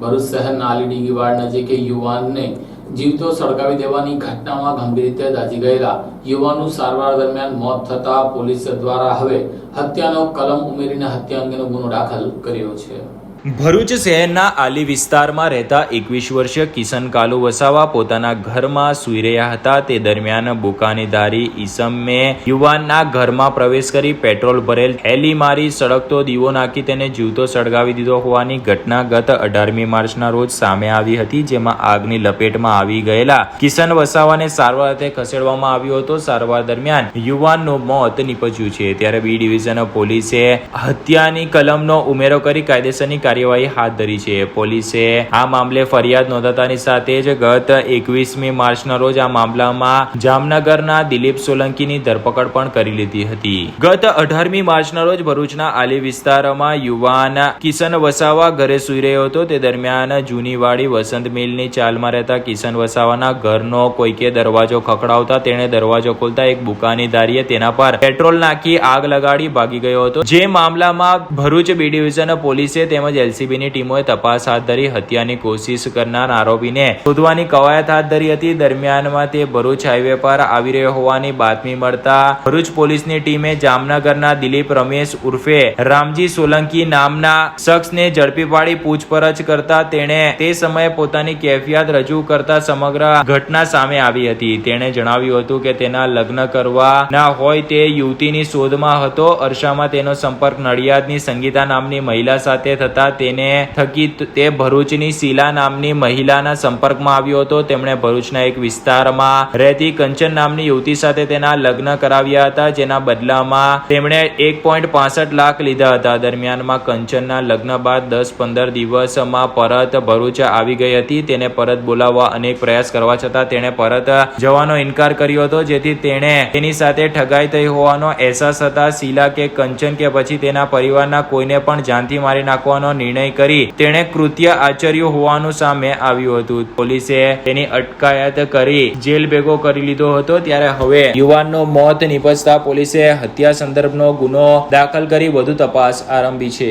ભરૂચ શહેરના આલીડી ગીવાડ નજીકે યુવાનને જીવતો સળગાવી દેવાની ઘટનામાં ગંભીર રીતે દાઝી ગયેલા યુવાનનું સારવાર દરમિયાન મોત થતા પોલીસ દ્વારા હવે હત્યાનો કલમ ઉમેરીને હત્યા અંગેનો ગુનો દાખલ કર્યો છે. ભરૂચ શહેરના આલી વિસ્તારમાં રહેતા એકવીસ વર્ષીય કિશન કાલુ વસાવા પોતાના ઘરમાં સૂઈ રહ્યા હતા. તે દરમિયાન બુકાનીધારી ઈસમે યુવાનના ઘરમાં પ્રવેશ કરી પેટ્રોલ ભરેલ થેલી મારી સળગતો દીવો નાખી તેને જીવતો સળગાવી દીધો હોવાની ઘટના ગત અઢારમી માર્ચના રોજ સામે આવી હતી, જેમાં આગની લપેટમાં આવી ગયેલા કિશન વસાવાને સારવાર અર્થે ખસેડવામાં આવ્યો હતો. સારવાર દરમિયાન યુવાનનું મોત નીપજ્યું છે. ત્યારે બી ડિવિઝન પોલીસે હત્યાની કલમનો ઉમેરો કરી કાયદેસરની કાર્યવાહી હાથ ધરી છે. પોલીસે આ મામલે ફરિયાદ નોંધાતાની સાથે જ ગત એકવીસમી માર્ચના રોજ આ મામલામાં જામનગરના દિલીપ સોલંકીની ધરપકડ પણ કરી લીધી હતી. ગત અઢારમી માર્ચના રોજ ભરૂચના આલી વિસ્તારમાં યુવાન કિશન વસાવા ઘરે સૂઈ રહ્યો હતો. તે દરમિયાન જૂનીવાડી વસંત મિલની ચાલમાં રહેતા કિશન વસાવાના ઘરનો કોઈકે દરવાજો ખખડાવતા તેણે દરવાજો ખોલતા એક બુકાનીદારીએ તેના પર પેટ્રોલ નાખી આગ લગાડી ભાગી ગયો હતો. જે મામલામાં ભરૂચ બી ડિવિઝન પોલીસે તેમજ એલસીબીની ટીમોએ તપાસ હાથ ધરી હત્યાની કોશિશ કરનાર આરોપીને શોધવાની કવાયત હાથ ધરી હતી. દરમિયાનમાં તે ભરૂચ હાઈવે પર આવી રહ્યો હોવાની બાતમી મળતા ભરૂચ પોલીસની ટીમે જામનગરના દિલીપ રમેશ ઉર્ફે રામજી સોલંકી નામના શખ્સને ઝડપી પાડી પૂછપરછ કરતા તેણે તે સમયે પોતાની કેફિયાત રજૂ કરતા સમગ્ર ઘટના સામે આવી હતી. તેણે જણાવ્યું હતું કે તેના લગ્ન કરવા ના હોય તે યુવતીની શોધમાં હતો. અરસામાં તેનો સંપર્ક નડિયાદની સંગીતા નામની મહિલા સાથે થતા તેને થકી તે ભરૂચની શીલા નામની મહિલાના સંપર્કમાં આવ્યો હતો. તેમણે ભરૂચના એક વિસ્તારમાં રહેતી કંચન નામની યુવતી સાથે તેના લગ્ન કરાવ્યા હતા, જેના બદલામાં તેમણે એક લાખ લીધા હતા. દરમિયાનમાં કંચનના લગ્ન બાદ દસ પંદર દિવસમાં પરત ભરૂચ આવી ગઈ હતી. તેને પરત બોલાવવા અનેક પ્રયાસ કરવા છતાં તેણે પરત જવાનો ઇનકાર કર્યો હતો, જેથી તેણે તેની સાથે ઠગાઈ થઈ હોવાનો અહેસાસ હતા. શીલા કે કંચન કે પછી તેના પરિવારના કોઈને પણ જાનથી મારી નાખવાનો નિર્ણય કરી તેણે કૃત્ય આચર્યું હોવાનું સામે આવ્યું હતું. પોલીસે તેની અટકાયત કરી જેલ ભેગો કરી લીધો હતો ત્યારે હવે યુવાનનો મોત નિપજતા પોલીસે હત્યા સંદર્ભનો ગુનો દાખલ કરી વધુ તપાસ આરંભી છે.